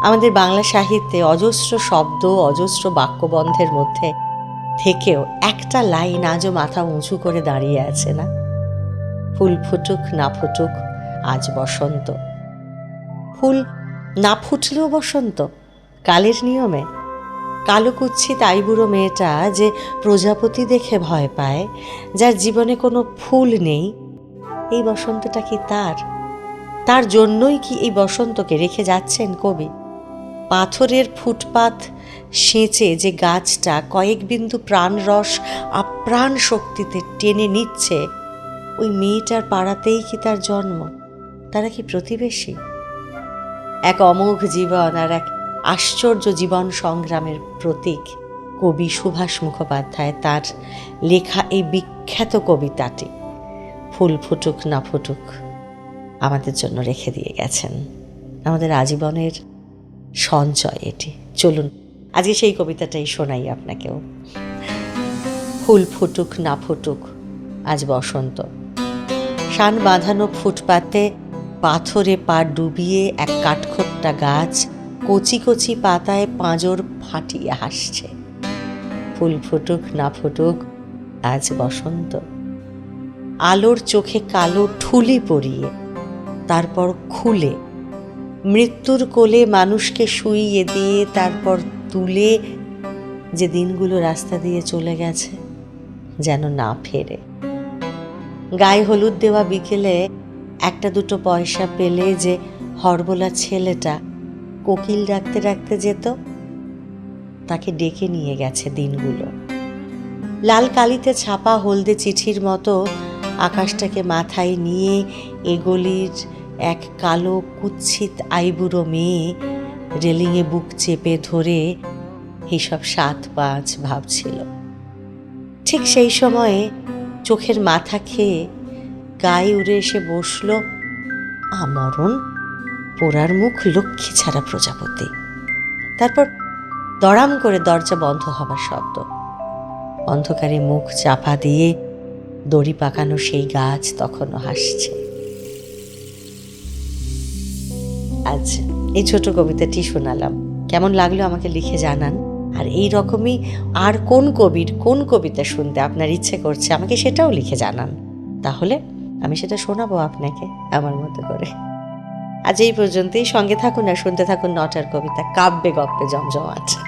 আমাদের বাংলা সাহিত্যে অজস্র শব্দ, অজস্র বাক্যবন্ধের মধ্যে থেকেও একটা লাইন আজও মাথা উঁচু করে দাঁড়িয়ে আছে না? ফুল ফুটুক, না ফুটুক, আজ বসন্ত। ফুল না ফুটলেও বসন্ত, কালের নিয়মে। কালো কুচ্ছিত আইবুড়ো মেয়েটা যে প্রজাপতি দেখে ভয় পায়, যার জীবনে কোনো ফুল নেই, এই বসন্তটা কি তার? তার জন্যই কি এই বসন্তকে রেখে যাচ্ছেন কবি? পাথরের ফুটপাত সেঁচে যে গাছটা কয়েক বিন্দু প্রাণরস আপ্রাণ শক্তিতে টেনে নিচ্ছে, ওই মেয়েটার পাড়াতেই কি তার জন্ম? তারা কি প্রতিবেশী? এক অমোঘ জীবন আর এক আশ্চর্য জীবন সংগ্রামের প্রতীক কবি সুভাষ মুখোপাধ্যায় তার লেখা এই বিখ্যাত কবিতাটি। ফুল ফুটুক না ফুটুক, আমাদের জন্য রেখে দিয়ে গেছেন। আমাদের আজীবনের সঞ্চয় এটি। চলুন, আজকে সেই কবিতাটাই শোনাই আপনাকেও। ফুল ফুটুক, না ফুটুক, আজ বসন্ত। শান বাঁধানো ফুটপাতে পাথরে পা ডুবিয়ে এক কাঠখোট্টা গাছ কচি কচি পাতায় পাঁজর ফাটিয়ে হাসছে। ফুল ফুটুক, না ফুটুক, আজ বসন্ত। আলোর চোখে কালো ঠুলি পরিয়ে তারপর খুলে মৃত্যুর কোলে মানুষকে শুইয়ে দিয়ে তারপর তুলে যে দিনগুলো রাস্তা দিয়ে চলে গেছে, যেন না ফেরে। গায়ে হলুদ দেওয়া বিকেলে একটা দুটো পয়সা পেলে যে হরবোলা ছেলেটা কোকিল ডাকতে ডাকতে যেত, তাকে ডেকে নিয়ে গেছে দিনগুলো। লাল কালিতে ছাপা হলদে চিঠির মতো আকাশটাকে মাথায় নিয়ে এগলির এক কালো কুৎসিত আইবুড়ো মেয়ে রেলিংয়ে বুক চেপে ধরে এইসব সাত পাঁচ ভাবছিল। ঠিক সেই সময়ে চোখের মাথা খেয়ে গায়ে উড়ে এসে বসল আমরণ পোড়ার মুখ লক্ষ্মী ছাড়া প্রজাপতি। তারপর দড়াম করে দরজা বন্ধ হবার শব্দ। অন্ধকারে মুখ চাপা দিয়ে দড়ি পাকানো সেই গাছ তখনও হাসছে। আজ এই ছোট কবিতাটি শোনালাম। কেমন লাগল আমাকে লিখে জানান। আর এই রকমই আর কোন কবির, কোন কবিতা শুনতে আপনার ইচ্ছে করছে আমাকে সেটাও লিখে জানান। তাহলে আমি সেটা শোনাবো আপনাকে আমার মতো করে। আজ এই পর্যন্তই। সঙ্গে থাকুন আর শুনতে থাকুন নটার কবিতা কাব্যে গপ্পে জমজমাট।